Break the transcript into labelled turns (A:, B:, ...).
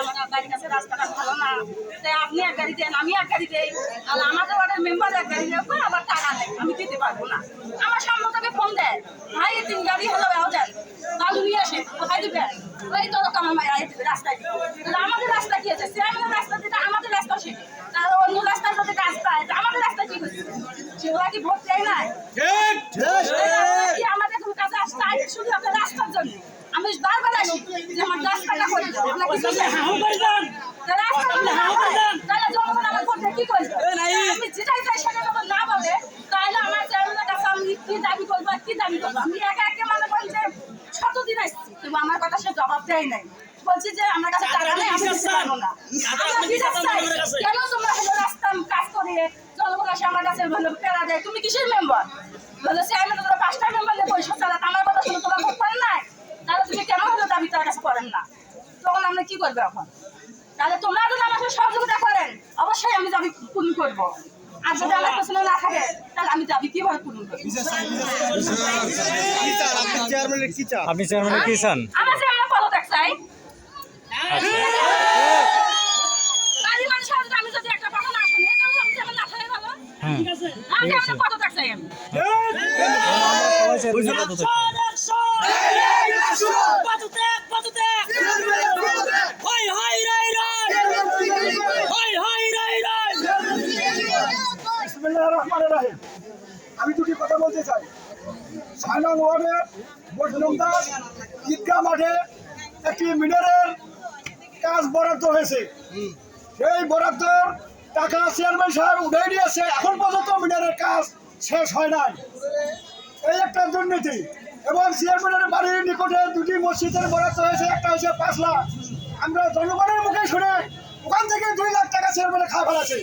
A: আমার বাড়ির কাছে রাস্তাটা ভালো না। তাই আপনি এক আমি এক দেই। আমাদের ওয়ার্ডের মেম্বার এক গাড়ি কই আমার টাকা নেই আমি দিতে পারব না। আমার সামনে থেকে ফোন দেয়, ভাই তিন গাড়ি হলো, এও দেন। বালু নিয়ে আসে, কোথায় তো আমার মায়ের আই দিবে দিবে। তাহলে আমাদের রাস্তা কি আছে? রাস্তা যেটা, আমাদের রাস্তা সেটা। তার অন্য রাস্তার যদি কাজ পায়। আমাদের রাস্তা কি হচ্ছে? কি ভোট দেয় নাই কি আমাদের কোনো কাজে আসতে আইছে শুধু আপনার রাস্তার জন্য আমি বারবার আসি যে আমার করে দাও কিছু তাহলে রাস্তা যদি না তাহলে জনগণ আমার ভোট কি করবে? আমি যেটাই চাই সেটা যখন না বলে তাহলে আমার চেয়ারম্যানের কাছে আমি কি দাবি করব আর কি দাবি করব? আমি একা একে মনে করি যে শতদিন আসছি কিন্তু আমার কথা সে জবাব দেয় নাই। বলছি যে আমার কাছে টাকা নেই আমি দিতে পারব না। আমরা বিচার চাই কেন তোমরা হলো রাস্তা কাজ করে জনগণ আসে আমার কাছে ভালো পেরা দেয়? তুমি কিসের মেম্বার? বলে চেয়ারম্যান তোমরা পাঁচটা মেম্বার নিয়ে পয়সা চালাতে আমার কথা শুনে তোমরা ভোট করেন নাই তাহলে তুমি কেন হলো দাবি তার না তখন আমরা কি করব এখন? তাহলে তোমরা যদি সাথে সহযোগিতা করেন অবশ্যই আমি দাবি পূরণ করব। আর যদি আমার পেছনে না থাকে তাহলে আমি দাবি কীভাবে পূরণ করব?
B: আপনি চেয়ারম্যানের কি চান?
A: আমার যে আমরা পদত্যাগ চাই। আমি যদি একটা কথা না এটাও আমি যেমন না থাকে ভালো। আমি পদত্যাগ চাই আমি।
B: সবাই পদত্যাগ।
C: আমি দুটি কথা বলতে চাই। ছয় নং ওয়ার্ডে বসলুমদার ঈদগাহ মাঠে একটি মিনারের কাজ বরাদ্দ হয়েছে। সেই বরাদ্দর টাকা চেয়ারম্যান সাহেব উঠাই নিয়েছে। এখন পর্যন্ত মিনারের কাজ শেষ হয় নাই। এই একটা দুর্নীতি। এবং চেয়ারম্যানের বাড়ির নিকটে দুটি মসজিদের বরাদ্দ হয়েছে একটা হয়েছে পাঁচ লাখ। আমরা জনগণের মুখে শুনে ওখান থেকে দুই লাখ টাকা চেয়ারম্যানে খাওয়া ফেলাছে